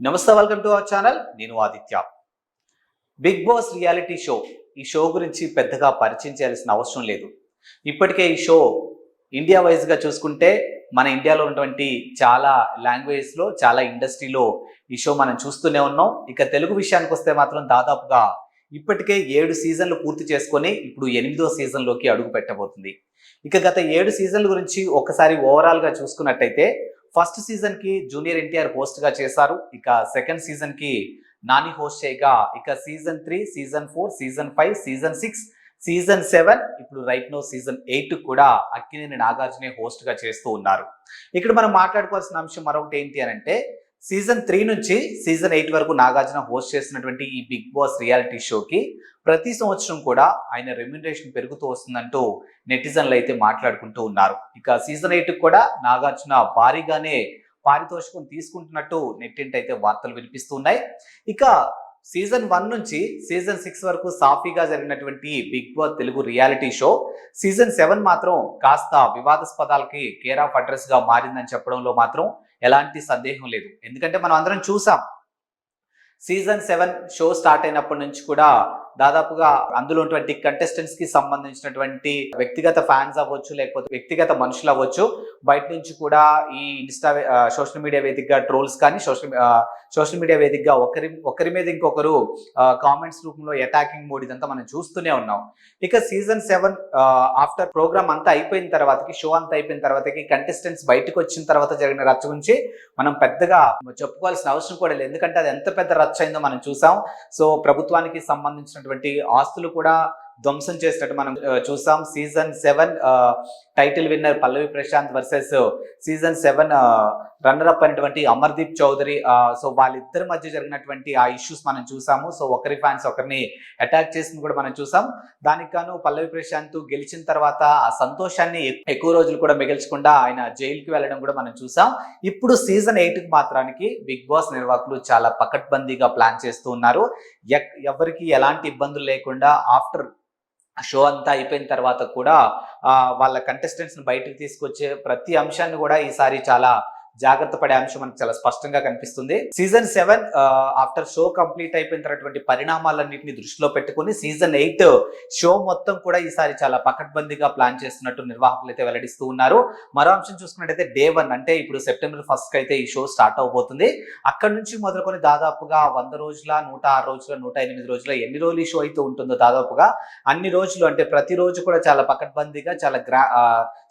నమస్తే welcome to our channel నేను Aditya. Big Boss reality show ఈ షో గురించి పెద్దగా పరిచయం చేయాల్సిన అవసరం లేదు. ఇప్పటికే ఈ షో ఇండియా వైజ్గా చూసుకుంటే మన ఇండియాలో ఉన్నటువంటి చాలా లాంగ్వేజ్లో చాలా ఇండస్ట్రీలో ఈ షో మనం చూస్తూనే ఉన్నాం. ఇక తెలుగు విషయానికి వస్తే మాత్రం దాదాపుగా ఇప్పటికే ఏడు సీజన్లు పూర్తి చేసుకొని ఇప్పుడు ఎనిమిదో సీజన్లోకి అడుగు పెట్టబోతుంది. ఇక గత ఏడు సీజన్ల గురించి ఒకసారి ఓవరాల్గా చూసుకున్నట్టయితే ఫస్ట్ సీజన్కి జూనియర్ ఎన్టీఆర్ హోస్ట్గా చేశారు. ఇక సెకండ్ సీజన్కి నాని హోస్ట్ చేయగా ఇక season three season four season five season six season seven ఇప్పుడు రైట్ నో సీజన్ ఎయిట్ కూడా అక్కినేని నాగార్జునే హోస్ట్గా చేస్తూ ఉన్నారు. ఇక్కడ మనం మాట్లాడుకోవాల్సిన అంశం మరొకటి ఏంటి అని అంటే సీజన్ త్రీ నుంచి సీజన్ ఎయిట్ వరకు నాగార్జున హోస్ట్ చేస్తున్నటువంటి ఈ బిగ్ బాస్ రియాలిటీ షోకి ప్రతి సంవత్సరం కూడా ఆయన రెమ్యునరేషన్ పెరుగుతూ వస్తుందంటూ నెటిజన్లు అయితే మాట్లాడుకుంటూ ఉన్నారు. ఇక సీజన్ ఎయిట్ కూడా నాగార్జున భారీగానే పారితోషికం తీసుకుంటున్నట్టు నెట్టింటి అయితే వార్తలు వినిపిస్తున్నాయి ఇక సీజన్ వన్ నుంచి సీజన్ సిక్స్ వరకు సాఫీగా జరిగినటువంటి Big Boss Telugu reality show season seven మాత్రం కాస్త వివాదాస్పదాలకి కేర్ ఆఫ్ అడ్రస్గా మారిందని చెప్పడంలో మాత్రం ఎలాంటి సందేహం లేదు. ఎందుకంటే మనం అందరం చూసాం. సీజన్ సెవెన్ షో స్టార్ట్ అయినప్పటి నుంచి కూడా దాదాపుగా అందులో ఉన్నటువంటి కంటెస్టెంట్స్కి సంబంధించినటువంటి వ్యక్తిగత ఫ్యాన్స్ అవ్వచ్చు లేకపోతే వ్యక్తిగత మనుషులు అవ్వచ్చు. బయట నుంచి కూడా ఈ ఇన్స్టా సోషల్ మీడియా వేదికగా ట్రోల్స్ కానీ సోషల్ సోషల్ మీడియా వేదికగా ఒకరి ఒకరి మీద ఇంకొకరు కామెంట్స్ రూపంలో అటాకింగ్ మోడ్ ఇదంతా మనం చూస్తూనే ఉన్నాం. ఇక సీజన్ సెవెన్ ఆఫ్టర్ ప్రోగ్రామ్ అంతా అయిపోయిన తర్వాతకి షో అంతా అయిపోయిన తర్వాతకి కంటెస్టెంట్స్ బయటకు వచ్చిన తర్వాత జరిగిన రచ్చ గురించి మనం పెద్దగా చెప్పుకోవాల్సిన అవసరం కూడా లేదు. ఎందుకంటే అది ఎంత పెద్ద రచ్చ అయిందో మనం చూసాం. సో ప్రభుత్వానికి సంబంధించిన సంబంధించినటువంటి ఆస్తులు కూడా ధ్వంసం చేసినట్టు మనం చూసాం. Season seven title winner Pallavi Prashanth versus season seven runner up అయినటువంటి అమర్దీప్ చౌదరి సో వాళ్ళిద్దరి మధ్య జరిగినటువంటి ఆ ఇష్యూస్ మనం చూసాము. సో ఒకరి ఫ్యాన్స్ ఒకరిని అటాక్ చేసింది కూడా మనం చూసాం. దానికి గాను పల్లవి ప్రశాంత్ గెలిచిన తర్వాత ఆ సంతోషాన్ని ఎక్కువ రోజులు కూడా మిగల్చకుండా ఆయన జైలుకి వెళ్ళడం కూడా మనం చూసాం. ఇప్పుడు సీజన్ ఎయిట్కి మాత్రానికి బిగ్ బాస్ నిర్వాహకులు చాలా పకడ్బందీగా ప్లాన్ చేస్తూ ఉన్నారు. ఎక్- ఎవరికి ఎలాంటి ఇబ్బందులు లేకుండా ఆఫ్టర్ షో అంతా అయిపోయిన తర్వాత కూడా వాళ్ళ కంటెస్టెంట్స్ని బయటకు తీసుకొచ్చే ప్రతి అంశాన్ని కూడా ఈసారి చాలా జాగ్రత్త పడే అంశం మనకు చాలా స్పష్టంగా కనిపిస్తుంది. Season seven after show complete అయిపోయిన తర్వాతటువంటి పరిణామాలన్నింటినీ దృష్టిలో పెట్టుకుని సీజన్ ఎయిట్ షో మొత్తం కూడా ఈసారి చాలా పకడ్బందీగా ప్లాన్ చేస్తున్నట్టు నిర్వాహకులు అయితే వెల్లడిస్తూ ఉన్నారు. మరో అంశం చూసుకున్నట్టయితే డే వన్ అంటే ఇప్పుడు సెప్టెంబర్ ఫస్ట్ అయితే ఈ షో స్టార్ట్ అవబోతుంది. అక్కడ నుంచి మొదలుకొని దాదాపుగా వంద రోజుల నూట ఆరు రోజుల నూట ఎనిమిది రోజుల ఎన్ని రోజులు ఈ షో అయితే ఉంటుందో దాదాపుగా అన్ని రోజులు అంటే ప్రతి రోజు కూడా చాలా పకడ్బందీగా చాలా గ్రా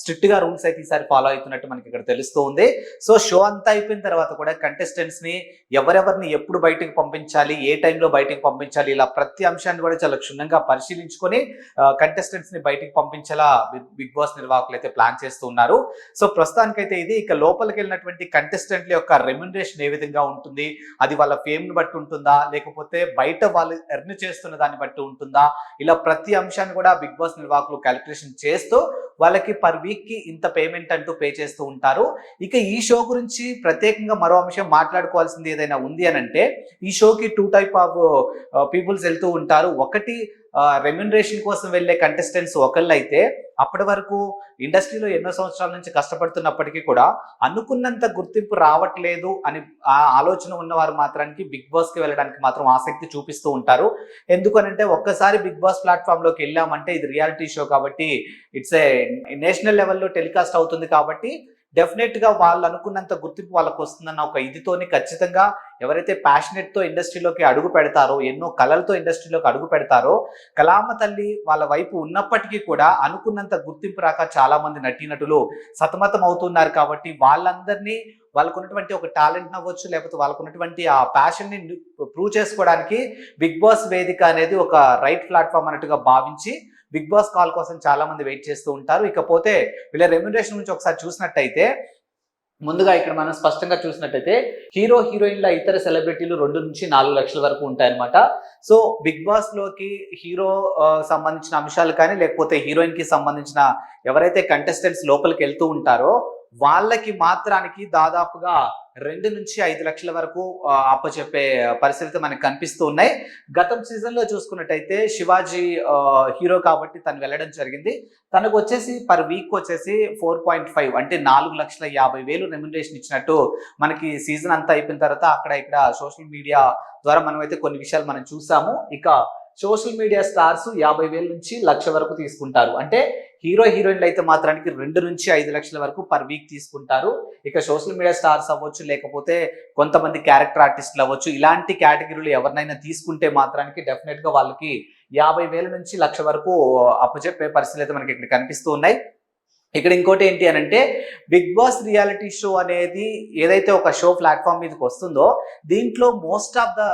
స్ట్రిక్ట్గా రూల్స్ అయితే ఈసారి ఫాలో అవుతున్నట్టు మనకి ఇక్కడ తెలుస్తూ ఉంది. సో షో అంతా అయిపోయిన తర్వాత కూడా కంటెస్టెంట్స్ని ఎవరెవరిని ఎప్పుడు బయటకు పంపించాలి ఏ టైంలో బయటకు పంపించాలి ఇలా ప్రతి అంశాన్ని కూడా చాలా క్షుణ్ణంగా పరిశీలించుకొని కంటెస్టెంట్స్ని బయటకు పంపించేలా బిగ్- బిగ్ బాస్ నిర్వాహకులు అయితే ప్లాన్ చేస్తూ ఉన్నారు. సో ప్రస్తుతానికైతే ఇది ఇక లోపలికి వెళ్ళినటువంటి కంటెస్టెంట్ల యొక్క రెమ్యునరేషన్ ఏ విధంగా ఉంటుంది అది వాళ్ళ ఫేమ్ని బట్టి ఉంటుందా లేకపోతే బయట వాళ్ళు ఎర్న్ చేస్తున్న దాన్ని బట్టి ఉంటుందా ఇలా ప్రతి అంశాన్ని కూడా బిగ్ బాస్ నిర్వాహకులు క్యాలిక్యులేషన్ చేస్తూ వాళ్ళకి పర్ వీక్కి ఇంత పేమెంట్ అంటూ పే చేస్తూ ఉంటారు. ఇక ఈ షో షో గురించి ప్రత్యేకంగా మరో అంశం మాట్లాడుకోవాల్సింది ఏదైనా ఉంది అని అంటే ఈ షోకి టూ టైప్ ఆఫ్ పీపుల్స్ వెళ్తూ ఉంటారు. ఒకటి uh, రెమ్యునరేషన్ కోసం వెళ్ళే కంటెస్టెంట్స్ ఒకళ్ళు అయితే అప్పటి వరకు ఇండస్ట్రీలో ఎన్నో సంవత్సరాల నుంచి కష్టపడుతున్నప్పటికీ కూడా అనుకున్నంత గుర్తింపు రావట్లేదు అని ఆ ఆలోచన ఉన్నవారు మాత్రానికి బిగ్ బాస్కి వెళ్ళడానికి మాత్రం ఆసక్తి చూపిస్తూ ఉంటారు. ఎందుకనంటే ఒక్కసారి బిగ్ బాస్ ప్లాట్ఫామ్లోకి వెళ్ళామంటే ఇది రియాలిటీ షో కాబట్టి ఇట్స్ ఏ నేషనల్ లెవెల్లో టెలికాస్ట్ అవుతుంది కాబట్టి డెఫినెట్గా వాళ్ళు అనుకున్నంత గుర్తింపు వాళ్ళకు వస్తుందన్న ఒక ఇదితోని ఖచ్చితంగా ఎవరైతే ప్యాషనెట్తో ఇండస్ట్రీలోకి అడుగు పెడతారో ఎన్నో కళలతో ఇండస్ట్రీలోకి అడుగు పెడతారో కళామ తల్లి వాళ్ళ వైపు ఉన్నప్పటికీ కూడా అనుకున్నంత గుర్తింపు రాక చాలా మంది నటీనటులు సతమతం అవుతున్నారు కాబట్టి వాళ్ళందరినీ వాళ్ళకు ఉన్నటువంటి ఒక టాలెంట్ అవ్వచ్చు లేకపోతే వాళ్ళకు ఉన్నటువంటి ఆ ప్యాషన్ని ప్రూవ్ చేసుకోవడానికి బిగ్ బాస్ వేదిక అనేది ఒక రైట్ ప్లాట్ఫామ్ అన్నట్టుగా భావించి బిగ్ బాస్ కాల్ కోసం చాలా మంది వెయిట్ చేస్తూ ఉంటారు. ఇకపోతే వీళ్ళ రెమ్యునరేషన్ నుంచి ఒకసారి చూసినట్టయితే ముందుగా ఇక్కడ మనం స్పష్టంగా చూసినట్టయితే హీరో హీరోయిన్ల ఇతర సెలబ్రిటీలు రెండు నుంచి నాలుగు లక్షల వరకు ఉంటాయన్నమాట. సో బిగ్ బాస్లోకి హీరో సంబంధించిన అంశాలు కానీ లేకపోతే హీరోయిన్కి సంబంధించిన ఎవరైతే కంటెస్టెంట్స్ లోపలికి వెళ్తూ ఉంటారో వాళ్ళకి మాత్రానికి దాదాపుగా రెండు నుంచి ఐదు లక్షల వరకు అప్పచెప్పే పరిస్థితి మనకు కనిపిస్తూ ఉన్నాయి. గతం సీజన్లో చూసుకున్నట్టయితే శివాజీ హీరో కాబట్టి తను వెళ్ళడం జరిగింది. తనకు వచ్చేసి పర్ వీక్ వచ్చేసి ఫోర్ పాయింట్ ఫైవ్ అంటే నాలుగు లక్షల యాభై వేలు రెమ్యునరేషన్ ఇచ్చినట్టు మనకి సీజన్ అంతా అయిపోయిన తర్వాత అక్కడ ఇక్కడ సోషల్ మీడియా ద్వారా మనం అయితే కొన్ని విషయాలు మనం చూసాము. ఇక సోషల్ మీడియా స్టార్స్ యాభై వేల నుంచి లక్ష వరకు తీసుకుంటారు. అంటే హీరో హీరోయిన్లు అయితే మాత్రానికి రెండు నుంచి ఐదు లక్షల వరకు పర్ వీక్ తీసుకుంటారు. ఇక సోషల్ మీడియా స్టార్స్ అవ్వచ్చు లేకపోతే కొంతమంది క్యారెక్టర్ ఆర్టిస్టులు అవ్వచ్చు ఇలాంటి కేటగిరీలు ఎవరినైనా తీసుకుంటే మాత్రానికి డెఫినెట్గా వాళ్ళకి యాభై వేల నుంచి లక్ష వరకు అప్పచెప్పే పరిస్థితులు అయితే మనకి ఇక్కడ కనిపిస్తూ ఉన్నాయి. ఇక్కడ ఇంకోటి ఏంటి అని అంటే బిగ్ బాస్ రియాలిటీ షో అనేది ఏదైతే ఒక షో ప్లాట్ఫామ్ మీదకి వస్తుందో దీంట్లో మోస్ట్ ఆఫ్ ద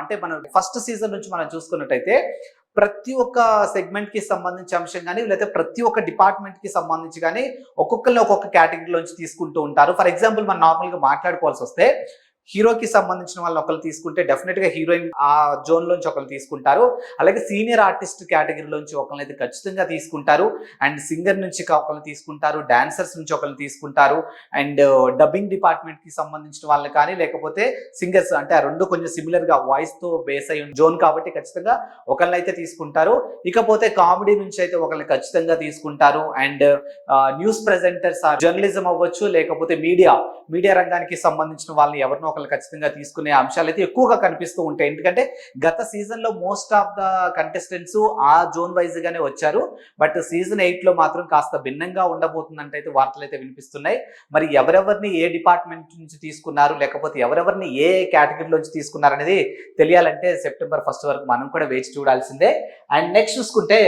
అంటే మనం ఫస్ట్ సీజన్ నుంచి మనం చూసుకున్నట్టయితే ప్రతి ఒక్క సెగ్మెంట్కి సంబంధించి అంశం కానీ లేకపోతే ప్రతి ఒక్క డిపార్ట్మెంట్కి సంబంధించి కానీ ఒక్కొక్కరిని ఒక్కొక్క కేటగిరీలోంచి తీసుకుంటూ ఉంటారు. ఫర్ ఎగ్జాంపుల్ మనం నార్మల్గా మాట్లాడుకోవాల్సి వస్తే హీరోకి సంబంధించిన వాళ్ళని ఒకరు తీసుకుంటే డెఫినెట్గా హీరోయిన్ ఆ జోన్ లోంచి ఒకరు తీసుకుంటారు. అలాగే సీనియర్ ఆర్టిస్ట్ కేటగిరీలోంచి ఒకరిని అయితే ఖచ్చితంగా తీసుకుంటారు. అండ్ సింగర్ నుంచి ఒకరిని తీసుకుంటారు. డాన్సర్స్ నుంచి ఒకరిని తీసుకుంటారు. అండ్ డబ్బింగ్ డిపార్ట్మెంట్కి సంబంధించిన వాళ్ళని కానీ లేకపోతే సింగర్స్ అంటే ఆ రెండు కొంచెం సిమిలర్గా వాయిస్తో బేస్ అయి జోన్ కాబట్టి ఖచ్చితంగా ఒకరిని అయితే తీసుకుంటారు. ఇకపోతే కామెడీ నుంచి అయితే ఒకరిని ఖచ్చితంగా తీసుకుంటారు. అండ్ న్యూస్ ప్రెజెంటర్స్ జర్నలిజం అవ్వచ్చు లేకపోతే మీడియా మీడియా రంగానికి సంబంధించిన వాళ్ళని ఎవరినో ఒకళ్ళు ఖచ్చితంగా తీసుకునే అంశాలు అయితే ఎక్కువగా కనిపిస్తూ ఉంటాయి. ఎందుకంటే గత సీజన్లో మోస్ట్ ఆఫ్ ద కంటెస్టెంట్స్ ఆ జోన్ వైజ్గానే వచ్చారు. బట్ సీజన్ ఎయిట్లో మాత్రం కాస్త భిన్నంగా ఉండబోతుందంటే అయితే వార్తలు అయితే వినిపిస్తున్నాయి. మరి ఎవరెవరిని ఏ డిపార్ట్మెంట్ నుంచి తీసుకున్నారు? లేకపోతే ఎవరెవరిని ఏ కేటగిరీలోంచి తీసుకున్నారు అనేది తెలియాలంటే సెప్టెంబర్ ఫస్ట్ వరకు మనం కూడా వేచి చూడాల్సిందే. అండ్ నెక్స్ట్ చూసుకుంటే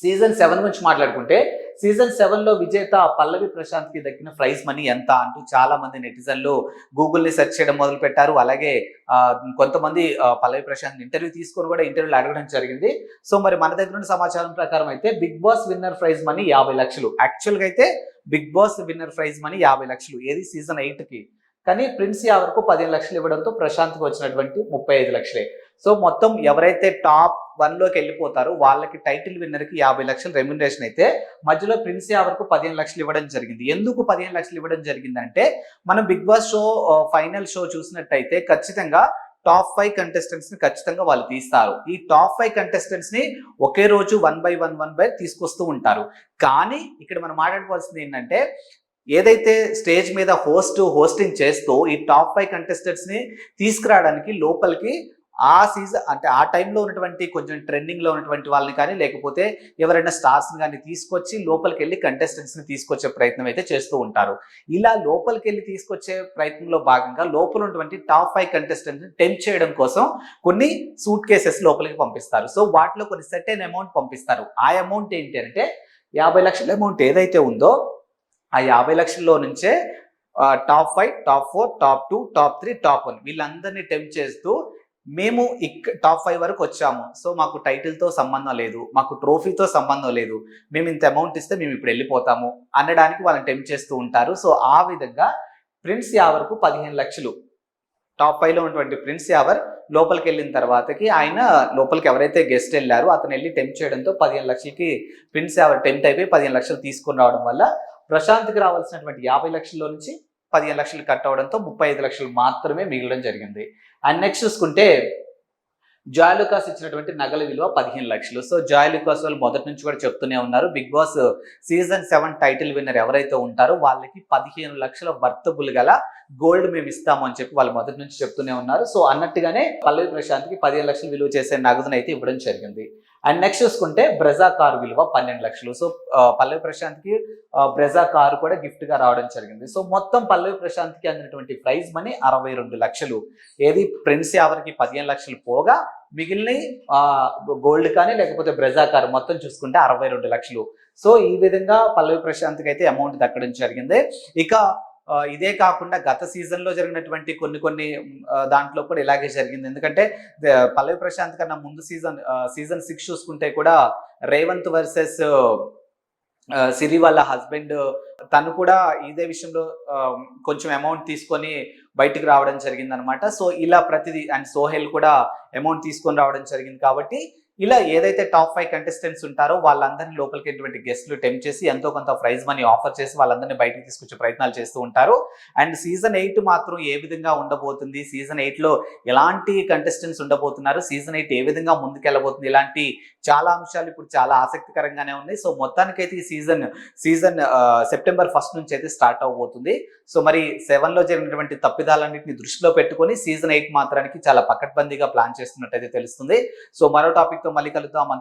సీజన్ సెవెన్ గురించి మాట్లాడుకుంటే సీజన్ సెవెన్లో విజేత పల్లవి ప్రశాంత్కి దక్కిన ప్రైజ్ మనీ ఎంత అంటూ చాలా మంది నెటిజన్లు గూగుల్ని సెర్చ్ చేయడం మొదలు పెట్టారు అలాగే కొంతమంది పల్లవి ప్రశాంత్ ఇంటర్వ్యూ తీసుకొని కూడా ఇంటర్వ్యూలు అడగడం జరిగింది. సో మరి మన దగ్గర ఉన్న సమాచారం ప్రకారం అయితే Big Boss winner prize money యాభై లక్షలు. యాక్చువల్గా అయితే Big Boss winner prize money యాభై లక్షలు. ఏది సీజన్ ఎయిట్కి కానీ ప్రిన్స్ యావర్కు పదిహేను లక్షలు ఇవ్వడంతో ప్రశాంత్కి వచ్చినటువంటి ముప్పై ఐదు లక్షలే. సో మొత్తం ఎవరైతే టాప్ వన్లోకి వెళ్ళిపోతారో వాళ్ళకి టైటిల్ విన్నర్కి యాభై లక్షలు రెమ్యునరేషన్ అయితే మధ్యలో ప్రిన్స్ యావర్కు పదిహేను లక్షలు ఇవ్వడం జరిగింది. ఎందుకు పదిహేను లక్షలు ఇవ్వడం జరిగిందంటే మనం Big Boss show final show చూసినట్టయితే ఖచ్చితంగా టాప్ ఫైవ్ కంటెస్టెంట్స్ని ఖచ్చితంగా వాళ్ళు తీస్తారు. ఈ టాప్ ఫైవ్ కంటెస్టెంట్స్ని ఒకే రోజు one by one one by తీసుకొస్తూ ఉంటారు. కానీ ఇక్కడ మనం మాట్లాడుకోవాల్సింది ఏంటంటే ఏదైతే స్టేజ్ మీద హోస్ట్ హోస్టింగ్ చేస్తూ ఈ టాప్ ఫైవ్ కంటెస్టెంట్స్ని తీసుకురావడానికి లోపలికి ఆ సీజన్ అంటే ఆ టైంలో ఉన్నటువంటి కొంచెం ట్రెండింగ్లో ఉన్నటువంటి వాళ్ళని కానీ లేకపోతే ఎవరైనా స్టార్స్ని కానీ తీసుకొచ్చి లోపలికి వెళ్ళి కంటెస్టెంట్స్ని తీసుకొచ్చే ప్రయత్నం అయితే చేస్తూ ఉంటారు. ఇలా లోపలికి వెళ్ళి తీసుకొచ్చే ప్రయత్నంలో భాగంగా లోపల ఉన్నటువంటి టాప్ ఫైవ్ కంటెస్టెంట్స్ టెంప్ చేయడం కోసం కొన్ని సూట్ కేసెస్ లోపలికి పంపిస్తారు. సో వాటిలో కొన్ని సెట్ అయిన అమౌంట్ పంపిస్తారు. ఆ అమౌంట్ ఏంటి అంటే యాభై లక్షల అమౌంట్ ఏదైతే ఉందో ఆ యాభై లక్షల్లో నుంచే top five top four top two top three top one వీళ్ళందరినీ టెంప్ చేస్తూ మేము ఇక్ టాప్ ఫైవ్ వరకు వచ్చాము. సో మాకు టైటిల్తో సంబంధం లేదు మాకు ట్రోఫీతో సంబంధం లేదు. మేము ఇంత అమౌంట్ ఇస్తే మేము ఇప్పుడు వెళ్ళిపోతాము అనడానికి వాళ్ళని టెంప్ చేస్తూ ఉంటారు. సో ఆ విధంగా ప్రిన్స్ యావర్కు పదిహేను లక్షలు. టాప్ ఫైవ్లో ఉన్నటువంటి ప్రిన్స్ యావర్ లోపలికి వెళ్ళిన తర్వాతకి ఆయన లోపలికి ఎవరైతే గెస్ట్ వెళ్ళారో అతను వెళ్ళి టెంప్ చేయడంతో పదిహేను లక్షలకి ప్రిన్స్ యావర్ టెంప్ట్ అయిపోయి పదిహేను లక్షలు తీసుకుని రావడం వల్ల ప్రశాంత్కి రావాల్సినటువంటి యాభై లక్షల్లో నుంచి పదిహేను లక్షలు కట్ అవడంతో ముప్పై ఐదు లక్షలు మాత్రమే మిగలడం జరిగింది. అండ్ నెక్స్ట్ చూసుకుంటే జాయలుకాస్ ఇచ్చినటువంటి నగల విలువ పదిహేను లక్షలు. సో జాయలుకాస్ వాళ్ళు మొదటి నుంచి కూడా చెప్తూనే ఉన్నారు. Big Boss season seven title winner ఎవరైతే ఉంటారో వాళ్ళకి పదిహేను లక్షల వర్తబుల్ గల గోల్డ్ మేము ఇస్తాము అని చెప్పి వాళ్ళు మొదటి నుంచి చెప్తూనే ఉన్నారు. సో అన్నట్టుగానే పల్లవి ప్రశాంత్కి పదిహేను లక్షలు విలువ చేసే నగదును అయితే ఇవ్వడం జరిగింది. అండ్ నెక్స్ట్ చూసుకుంటే బ్రెజా కారు విలువ పన్నెండు లక్షలు. సో పల్లవి ప్రశాంత్కి బ్రెజా కారు కూడా గిఫ్ట్గా రావడం జరిగింది. సో మొత్తం పల్లవి ప్రశాంత్కి అందినటువంటి ప్రైజ్ మనీ అరవై రెండు లక్షలు. ఏది ప్రిన్స్ యావర్కి పదిహేను లక్షలు పోగా మిగిలిన గోల్డ్ కానీ లేకపోతే బ్రెజా కారు మొత్తం చూసుకుంటే అరవై రెండు లక్షలు. సో ఈ విధంగా పల్లవి ప్రశాంత్కి అయితే అమౌంట్ దక్కడం జరిగింది. ఇక ఇదే కాకుండా గత సీజన్లో జరిగినటువంటి కొన్ని కొన్ని దాంట్లో కూడా ఇలాగే జరిగింది. ఎందుకంటే పల్లవి ప్రశాంత్ కన్నా ముందు సీజన్ సీజన్ సిక్స్ చూసుకుంటే కూడా రేవంత్ వర్సెస్ సిరి వాళ్ళ హస్బెండ్ తను కూడా ఇదే విషయంలో కొంచెం అమౌంట్ తీసుకొని బయటికి రావడం జరిగింది అనమాట సో ఇలా ప్రతిదీ అండ్ సోహెల్ కూడా అమౌంట్ తీసుకొని రావడం జరిగింది కాబట్టి ఇలా ఏదైతే టాప్ ఫైవ్ కంటెస్టెంట్స్ ఉంటారో వాళ్ళందరినీ లోపలికి ఎటువంటి గెస్ట్లు టెంప్ చేసి ఎంతో కొంత ప్రైజ్ మనీ ఆఫర్ చేసి వాళ్ళందరినీ బయటకు తీసుకొచ్చే ప్రయత్నాలు చేస్తూ ఉంటారు. అండ్ సీజన్ ఎయిట్ మాత్రం ఏ విధంగా ఉండబోతుంది? సీజన్ ఎయిట్లో ఎలాంటి కంటెస్టెంట్స్ ఉండబోతున్నారు? సీజన్ ఎయిట్ ఏ విధంగా ముందుకెళ్ళబోతుంది? ఇలాంటి చాలా అంశాలు ఇప్పుడు చాలా ఆసక్తికరంగానే ఉన్నాయి. సో మొత్తానికైతే ఈ సీజన్ సీజన్ సెప్టెంబర్ ఫస్ట్ నుంచి అయితే స్టార్ట్ అవబోతుంది. సో మరి సెవెన్లో జరిగినటువంటి తప్పిదాలన్నింటినీ దృష్టిలో పెట్టుకొని సీజన్ ఎయిట్ మాత్రానికి చాలా పకడ్బందీగా ప్లాన్ చేస్తున్నట్టయితే తెలుస్తుంది. సో మరో టాపిక్ తో మళ్ళీ కలుద్దాం.